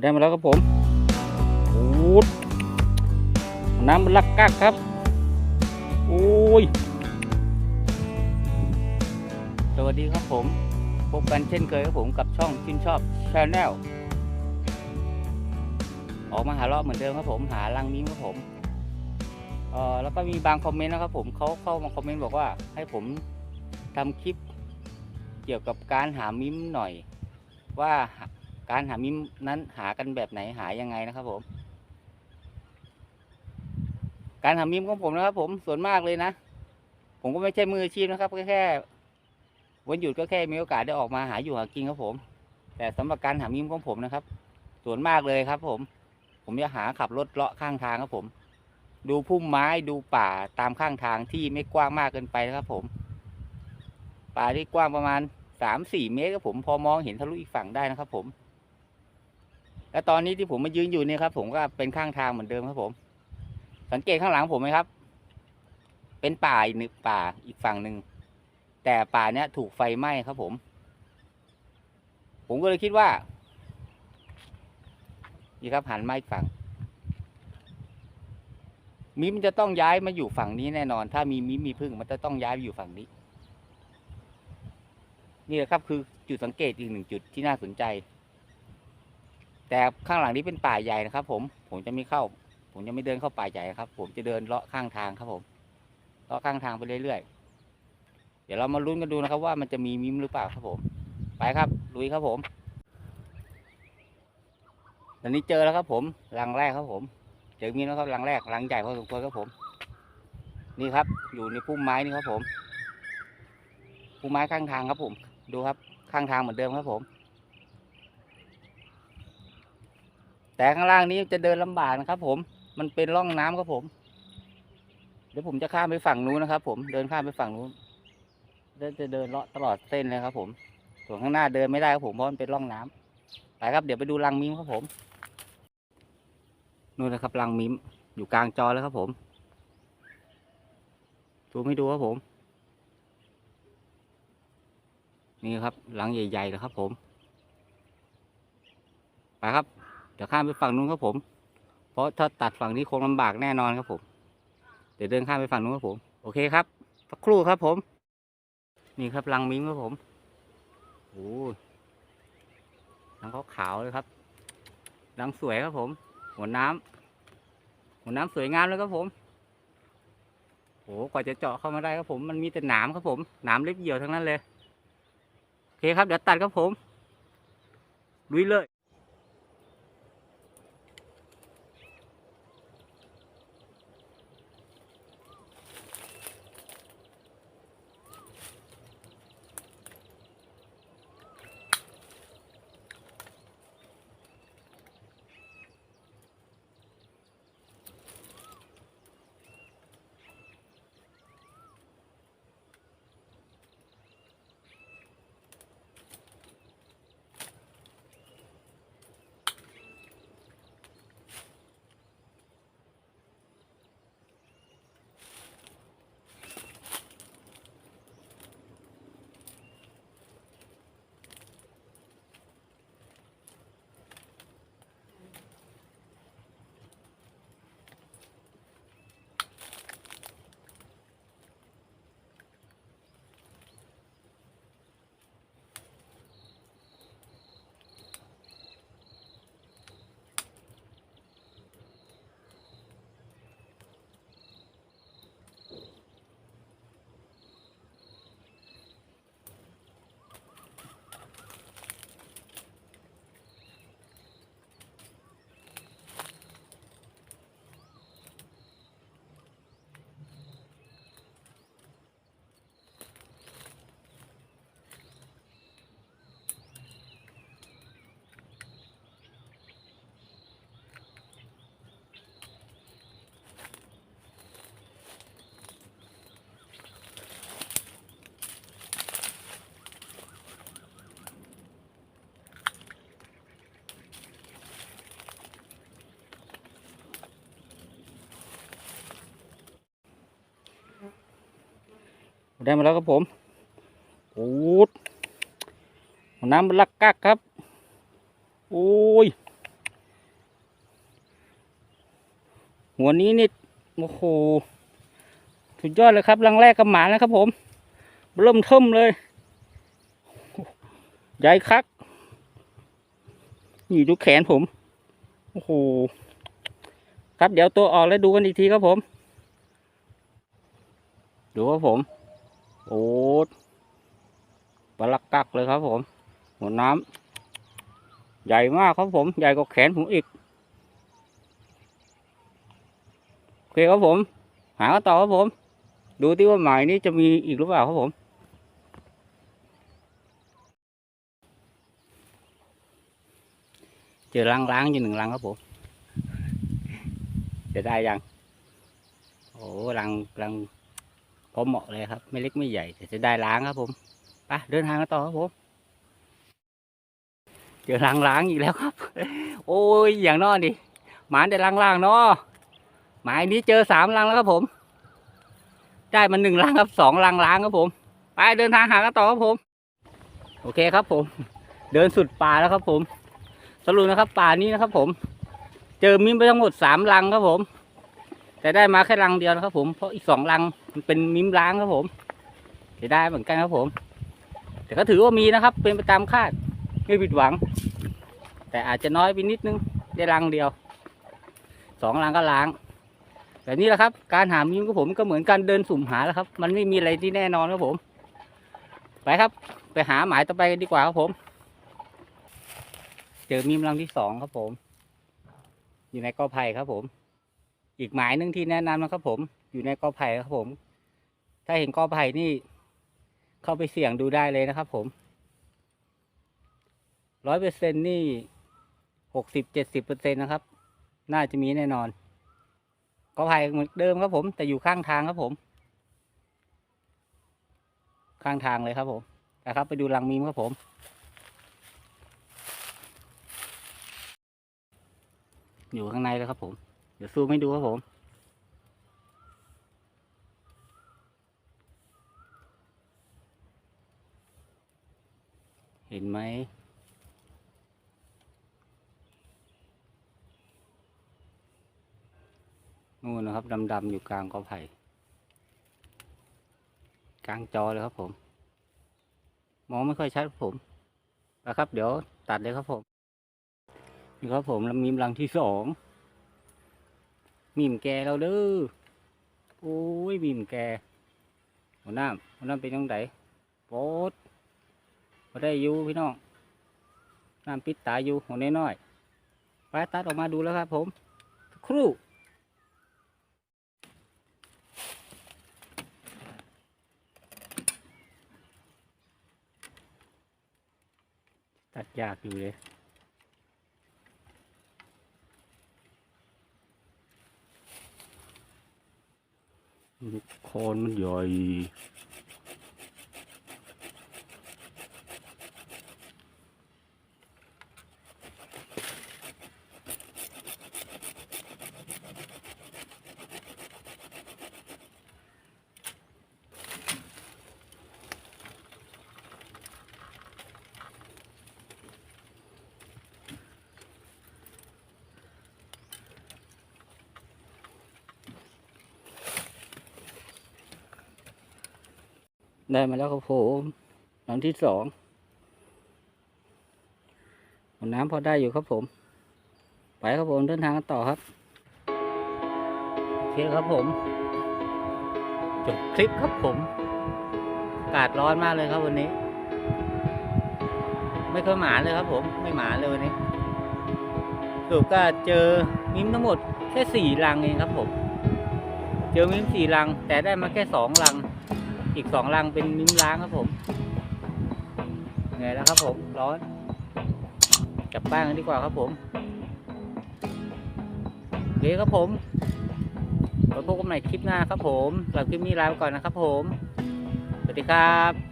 ได้มาแล้วครับผมโอ้น้ำมันลักกักครับ โอ้ย สวัสดีครับผม พบกันเช่นเคยครับผมกับช่องชินชอบชาแนลออกมาหารอบเหมือนเดิมครับผมหาลังมิ้มครับผมเอ่อแล้วก็มีบางคอมเมนต์นะครับผมเขาเข้ามาคอมเมนต์บอกว่าให้ผมทำคลิปเกี่ยวกับการหามิ้มหน่อย ว่า การหามิมนั้นหากันแบบไหนหายังไงนะครับผม การหามิมของผมนะครับ ผมส่วนมากเลยนะ ผมก็ไม่ใช่มืออาชีพนะครับก็แค่วันหยุดก็แค่มีโอกาสได้ออกมาหาอยู่หากินครับผม แต่สำหรับการหามิมของผมนะครับ ส่วนมากเลยครับ ผม ผมจะหาขับรถเลาะข้างทางครับผม ดูพุ่มไม้ดูป่าตามข้างทางที่ไม่กว้างมากเกินไปนะครับ ผม ป่าที่กว้างประมาณสามสี่เมตรครับผม พอมองเห็นทะลุอีกฝั่งได้นะครับผม และตอนนี้ที่ผมมายืนอยู่เนี่ยครับ ผมก็เป็นข้างทางเหมือนเดิมครับผม สังเกตข้างหลังผมไหมครับ เป็นป่าอีกหนึ่งป่าอีกฝั่งหนึ่งแต่ป่าเนี้ยถูกไฟไหม้ครับผม ผมก็เลยคิดว่านี่ครับหันมาอีกฝั่งมิมันจะต้องย้ายมาอยู่ฝั่งนี้แน่นอน ถ้ามีมิมมีพึ่งมันจะต้องย้ายไปอยู่ฝั่งนี้ นี่แหละครับคือจุดสังเกตอีกหนึ่งจุดที่น่าสนใจ แต่ข้างหลังนี้เป็นป่าใหญ่นะครับ ผมผมจะไม่เข้า ผมจะไม่เดินเข้าป่าใหญ่ครับ ผมจะเดินเลาะข้างทางครับผมเลาะข้างทางไปเรื่อยๆเดี๋ยวเรามาลุ้นกันดูนะครับ ว่ามันจะมีมิมหรือเปล่าครับผม ไปครับลุยครับผมตอนนี้เจอแล้วครับ ผมรังแรกครับผม เจอมิมแล้วครับรังแรกรังใหญ่พอสมควรครับผม นี่ครับ อยู่ในพุ่มไม้นี่ครับผมพุ่มไม้ข้างทางครับผม ดูครับข้างทางเหมือนเดิมครับผม แต่ข้างล่างนี้จะเดินลำบากนะครับ ผมมันเป็นร่องน้ำครับผม เดี๋ยวผมจะข้ามไปฝั่งนู้นนะครับ ผมเดินข้ามไปฝั่งนู้นเดินจะเดินเลาะตลอดเส้นเลยครับ ผมส่วนข้างหน้าเดินไม่ได้ครับผมเพราะมันเป็นร่องน้ำไปครับเดี๋ยวไปดูรังมิมครับผมนู่นนะครับรังมิมอยู่กลางจอแล้วครับผมซูมให้ดูครับผม นี่ครับหลังใหญ่ๆนะครับผม ไปครับ ดี๋ยวข้ามไปฝั่งนู้นครับผม เพราะถ้าตัดฝั่งนี้คงลำบากแน่นอนครับผม เดี๋ยวเดินข้ามไปฝั่งนู้นครับผม โอเคครับสักครู่ครับผม นี่ครับรังมิ้มครับผมโอ้ยรังเขาขาวเลยครับรังสวยครับผม หัวน้ำหัวน้ำสวยงามเลยครับผมโอ้กว่าจะเจาะเข้ามาได้ครับผม มันมีแต่หนามครับผม หนามเล็บเหี่ยวทั้งนั้นเลย โอเคครับ เดี๋ยวตัดครับผมลุยเลย ได้มาแล้วครับผมโอ้ดน้ำมันลักกักครับ โอ้ย หัวนี้นี่ โอ้โห สุดยอดเลยครับ รังแรกกระหมาแล้วครับผม เริ่มเทิมเลย ใหญ่คัก นี่ดูแขนผม โอ้โห ครับเดี๋ยวตัวออกแล้วดูกันอีกทีครับผม ดูครับผม โอ้ปลาลักกักเลยครับผม หัวน้ำใหญ่มากครับผม ใหญ่กว่าแขนผมอีก โอเคครับผม หากันต่อครับผม ดูที่ว่าหมายนี้จะมีอีกหรือเปล่าครับผมเจอล้างๆอยู่หนึ่งลังครับผมจะได้ยัง โอ้ลังลัง พอเหมาะเลยครับ ไม่เล็กไม่ใหญ่แต่จะได้ล้างครับผมไปเดินทางกันต่อครับผมเจอล้างล้างอีกแล้วครับ โอ้ยอย่างนอนดิหมาได้ล้างล้างเนาะหมายนี้เจอสามลังแล้วครับผม ได้มาหนึ่งลังครับสองลังล้างครับผม ไปเดินทางหากันต่อครับผม โอเคครับผม เดินสุดป่าแล้วครับผม สรุปนะครับป่านี้นะครับผม เจอมิ้มไปทั้งหมดสามลังครับผม แต่ได้มาแค่ลังเดียวนะครับผมเพราะอีกสองลังมันเป็นมิ้มล้างครับผมจะได้เหมือนกันครับผม แต่ก็ถือว่ามีนะครับ เป็นไปตามคาดไม่ผิดหวัง แต่อาจจะน้อยไปนิดนึงได้ลังเดียวสองลังก็ล้างแต่นี่แหละครับ การหามิ้มของผมก็เหมือนการเดินสุ่มหาแล้วครับ มันไม่มีอะไรที่แน่นอนครับผม ไปครับ ไปหาหมายต่อไปกันดีกว่าครับผม เจอมีมลังที่สองครับผม อยู่ในกอไผ่ครับผม อีกหมายหนึ่งที่แนะนำนะครับผมอยู่ในกอไผ่ครับผม ถ้าเห็นกอไผ่นี่ เข้าไปเสี่ยงดูได้เลยนะครับผมร้อยเปอร์เซ็นนี่หกสิบเจ็ดสิบเปอร์เซ็นนะครับ น่าจะมีแน่นอนกอไผ่เหมือนเดิมครับผม แต่อยู่ข้างทางครับผม ข้างทางเลยครับผมนะครับ ไปดูรังมีมครับผมอยู่ข้างในแล้วครับผม ดี๋ยวซูมให้ดูครับผม เห็นไหมนู่นนะครับดำๆอยู่กลางกอไผ่กลางจอเลยครับผม มองไม่ค่อยชัดครับผมนะครับ เดี๋ยวตัดเลยครับผมนี่ครับผมล้วมีมรังที่สอง มีมแกเราเด้อโอ้ยมีมแกหัวหน้าหัวหน้าเป็นยังไงโปดมาได้อยู่พี่น้องน้ำปิดตาอยู่หัวน้อยๆไปตัดออกมาดูแล้วครับ ผมครู่ตัดยากอยู่เลย โคนมันใหญ่ ได้มาแล้วครับผมหลังที่สองน้ำพอได้อยู่ครับผม ไปครับผมเดินทางกันต่อครับโอเคครับผมจบคลิปครับผมอากาศร้อนมากเลยครับวันนี้ ไม่เคยหมาเลยครับผมไม่หมาเลยวันนี้สรุปก็เจอมิ้มทั้งหมดแค่สี่รังเองครับผม เจอมิ้มสี่รัง แต่ได้มาแค่สองรัง อีกสองลังเป็นมิ้มล้างครับผมเหนื่อยแล้วครับผมร้อน กลับบ้านกันดีกว่าครับผมโอเคครับผมไว้พบกันใหม่คลิปหน้าครับผมสำหรับคลิปนี้ลาไปก่อนนะครับผม สวัสดีครับ